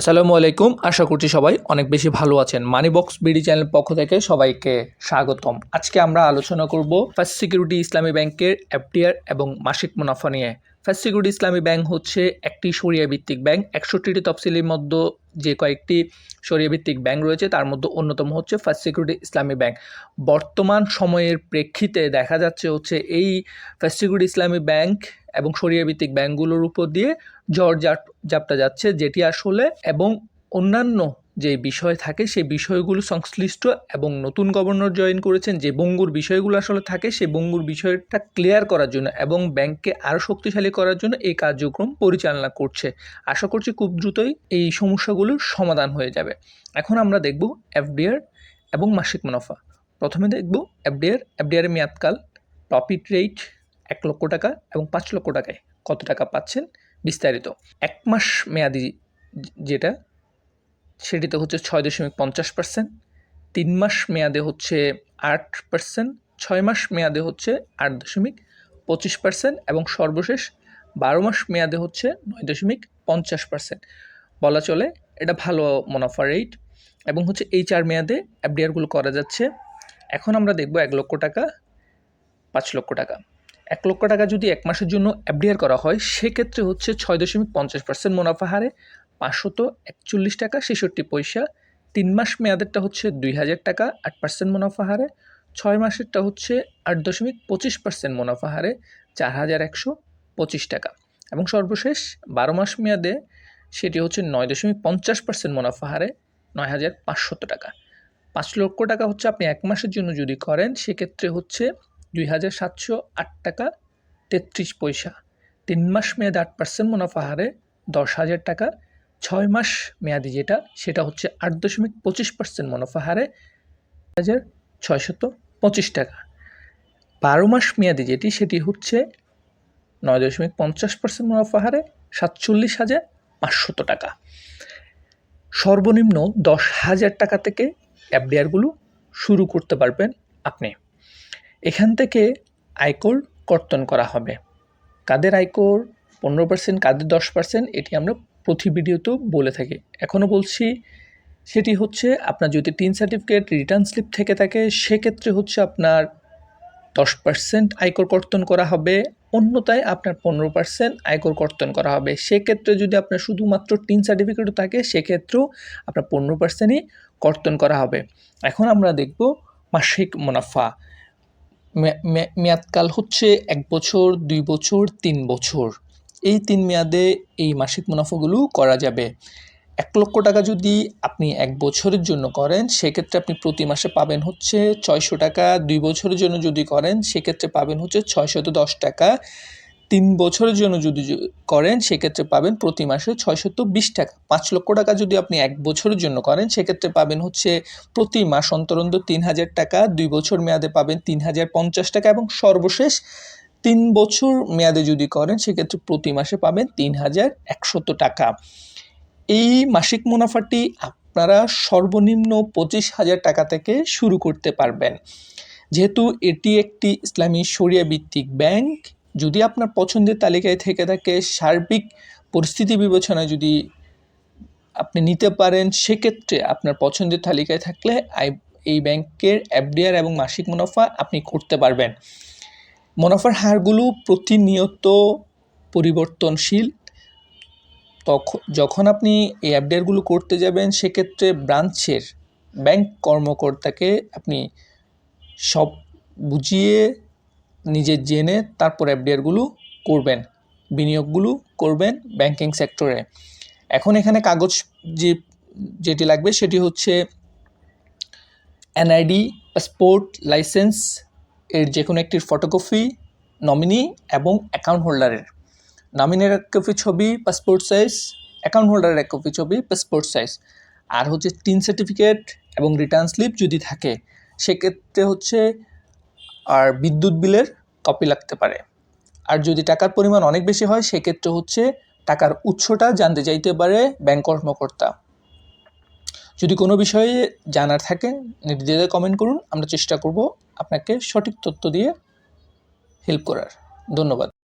আসসালামু আলাইকুম। আশা করছি সবাই অনেক বেশি ভালো আছেন। মানি বক্স বিডি চ্যানেল পক্ষ থেকে সবাইকে স্বাগতম। আজকে আমরা আলোচনা করব ফার্স্ট সিকিউরিটি ইসলামী ব্যাংকের এফডিআর এবং মাসিক মুনাফা নিয়ে। ফার্স্ট সিকিউরিটি ইসলামী ব্যাংক হচ্ছে একটি সরিয়া ভিত্তিক ব্যাংক। একষট্টিটি তফসিলের মধ্যে যে কয়েকটি সরিয়া ভিত্তিক ব্যাংক রয়েছে, তার মধ্যে অন্যতম হচ্ছে ফার্স্ট সিকিউরিটি ইসলামী ব্যাংক। বর্তমান সময়ের প্রেক্ষিতে দেখা যাচ্ছে হচ্ছে এই ফার্স্ট সিকিউরিটি ইসলামী ব্যাংক এবং সরিয়া ভিত্তিক ব্যাংকগুলোর উপর দিয়ে ঝড় জাপটা যাচ্ছে, যেটি আসলে এবং অন্যান্য যে বিষয় থাকে সেই বিষয়গুলো সংশ্লিষ্ট এবং নতুন গভর্নর জয়েন করেছেন যে বঙ্গুর বিষয়গুলো আসলে থাকে সেই বঙ্গুর বিষয়টা ক্লিয়ার করার জন্য এবং ব্যাংককে আরও শক্তিশালী করার জন্য এই কার্যক্রম পরিচালনা করছে। আশা করছি খুব দ্রুতই এই সমস্যাগুলোর সমাধান হয়ে যাবে। এখন আমরা দেখব এফডিআর এবং মাসিক মুনাফা। প্রথমে দেখব এফডিআর। এফডিআরের মেয়াদকাল প্রফিট রেট এক লক্ষ টাকা এবং পাঁচ লক্ষ টাকায় কত টাকা পাচ্ছেন বিস্তারিত। এক মাস মেয়াদি যেটা, সেটিতে হচ্ছে ছয় দশমিক পঞ্চাশ পার্সেন্ট তিন মাস মেয়াদে হচ্ছে আট পার্সেন্ট ছয় মাস মেয়াদে হচ্ছে আট দশমিক পঁচিশ পার্সেন্ট এবং সর্বশেষ বারো মাস মেয়াদে হচ্ছে নয় দশমিক পঞ্চাশ পার্সেন্ট বলা চলে এটা ভালো মুনাফা রেট এবং হচ্ছে এই চার মেয়াদে এফডিআরগুলো করা যাচ্ছে। এখন আমরা দেখব এক লক্ষ টাকা, পাঁচ লক্ষ টাকা। এক লক্ষ টাকা যদি এক মাসের জন্য অ্যাপডিয়ার করা হয়, সেক্ষেত্রে হচ্ছে ছয় দশমিক পঞ্চাশ পার্সেন্ট মুনাফা হারে পাঁচশত একচল্লিশ টাকা ছেষট্টি পয়সা। তিন মাস মেয়াদেরটা হচ্ছে দুই হাজার টাকা, আট পার্সেন্ট মুনাফা হারে। ছয় মাসেরটা হচ্ছে আট দশমিক পঁচিশ পার্সেন্ট মুনাফা হারে, চার হাজার একশো পঁচিশ টাকা। এবং সর্বশেষ বারো মাস মেয়াদে সেটি হচ্ছে নয় দশমিক পঞ্চাশ পার্সেন্ট মুনাফা হারে, নয় হাজার পাঁচশত টাকা। পাঁচ লক্ষ টাকা হচ্ছে আপনি এক মাসের জন্য যদি করেন, সেক্ষেত্রে হচ্ছে দুই হাজার সাতশো আট টাকা তেত্রিশ পয়সা। তিন মাস মেয়াদে আট পার্সেন্ট মুনাফা হারে দশ হাজার টাকা। ছয় মাস মেয়াদি যেটা, সেটা হচ্ছে আট দশমিক পঁচিশ পার্সেন্ট মুনাফা হারে হাজার ছয়শত পঁচিশ টাকা। বারো মাস মেয়াদি যেটি, সেটি হচ্ছে নয় দশমিক পঞ্চাশ পার্সেন্ট মুনাফা হারে সাতচল্লিশ হাজার পাঁচশত টাকা। সর্বনিম্ন দশ হাজার টাকা থেকে এফডিআরগুলো শুরু করতে পারবেন আপনি। এখান থেকে আয়কর কর্তন করা হবে। কাদের আয়কর পনেরো পার্সেন্ট কাদের দশ পার্সেন্ট এটি আমরা প্রতি ভিডিওতেও বলে থাকি। এখনও বলছি, সেটি হচ্ছে আপনার যদি টিন সার্টিফিকেট রিটার্ন স্লিপ থেকে থাকে, সেক্ষেত্রে হচ্ছে আপনার দশ পার্সেন্ট আয়কর কর্তন করা হবে। অন্যতায় আপনার পনেরো পার্সেন্ট আয়কর কর্তন করা হবে। সেক্ষেত্রে যদি আপনার শুধুমাত্র টিন সার্টিফিকেটও থাকে, সেক্ষেত্রেও আপনার পনেরো পার্সেন্টই কর্তন করা হবে। এখন আমরা দেখব মাসিক মুনাফা। মেয়াদকাল হচ্ছে এক বছর, দুই বছর, তিন বছর। এই তিন মেয়াদে এই মাসিক মুনাফাগুলো করা যাবে। এক লক্ষ টাকা যদি আপনি এক বছরের জন্য করেন, সেক্ষেত্রে আপনি প্রতি মাসে পাবেন হচ্ছে ছয়শো টাকা। দুই বছরের জন্য যদি করেন, সেক্ষেত্রে পাবেন হচ্ছে ছয়শত দশ টাকা। তিন বছরের জন্য যদি করেন, সেক্ষেত্রে পাবেন প্রতি মাসে ছয়শত বিশ টাকা। পাঁচ লক্ষ টাকা যদি আপনি এক বছরের জন্য করেন, সেক্ষেত্রে পাবেন হচ্ছে প্রতি মাস অন্তর অন্তর তিন হাজার টাকা, দুই বছর মেয়াদে পাবেন তিন হাজার পঞ্চাশ টাকা এবং সর্বশেষ তিন বছর মেয়াদে যদি করেন, সেক্ষেত্রে প্রতি মাসে পাবেন তিন হাজার একশত টাকা। এই মাসিক মুনাফাটি আপনারা সর্বনিম্ন পঁচিশ হাজার টাকা থেকে শুরু করতে পারবেন। যেহেতু এটি একটি ইসলামী শরিয়া ভিত্তিক ব্যাংক যদি আপনার পছন্দের তালিকায় থেকে থাকে সার্বিক পরিস্থিতি বিবেচনায় যদি আপনি নিতে পারেন, সেক্ষেত্রে আপনার পছন্দের তালিকায় থাকলে আই এই ব্যাংকের এফডিআর এবং মাসিক মুনাফা আপনি করতে পারবেন। মুনাফার হারগুলো প্রতিনিয়ত পরিবর্তনশীল। তখন যখন আপনি এই অ্যাপডেটগুলো করতে যাবেন, সেক্ষেত্রে ব্রাঞ্চের ব্যাংক কর্মকর্তাকে আপনি সব বুঝিয়ে নিজে জেনে তারপর অ্যাপডেটগুলো করবেন, বিনিয়োগগুলো করবেন ব্যাংকিং সেক্টরে এখন এখানে কাগজ যে, যেটি লাগবে সেটি হচ্ছে এনআইডি পাসপোর্ট লাইসেন্স এর যে কোনো একটির ফটোকপি নমিনি এবং অ্যাকাউন্ট হোল্ডারের নমিনের এক কপি ছবি পাসপোর্ট সাইজ অ্যাকাউন্ট হোল্ডারের এক কপি ছবি পাসপোর্ট সাইজ আর হচ্ছে টিন সার্টিফিকেট এবং রিটার্ন স্লিপ যদি থাকে, সেক্ষেত্রে হচ্ছে আর বিদ্যুৎ বিলের কপি লাগতে পারে। আর যদি টাকার পরিমাণ অনেক বেশি হয়, সেক্ষেত্রে হচ্ছে টাকার উৎসটা জানতে চাইতে পারে ব্যাংক কর্মকর্তা। যদি কোনো বিষয়ে জানার থাকে নির্দ্বিধায় কমেন্ট করুন। আমরা চেষ্টা করব আপনাকে সঠিক তথ্য দিয়ে হেল্প করার। ধন্যবাদ।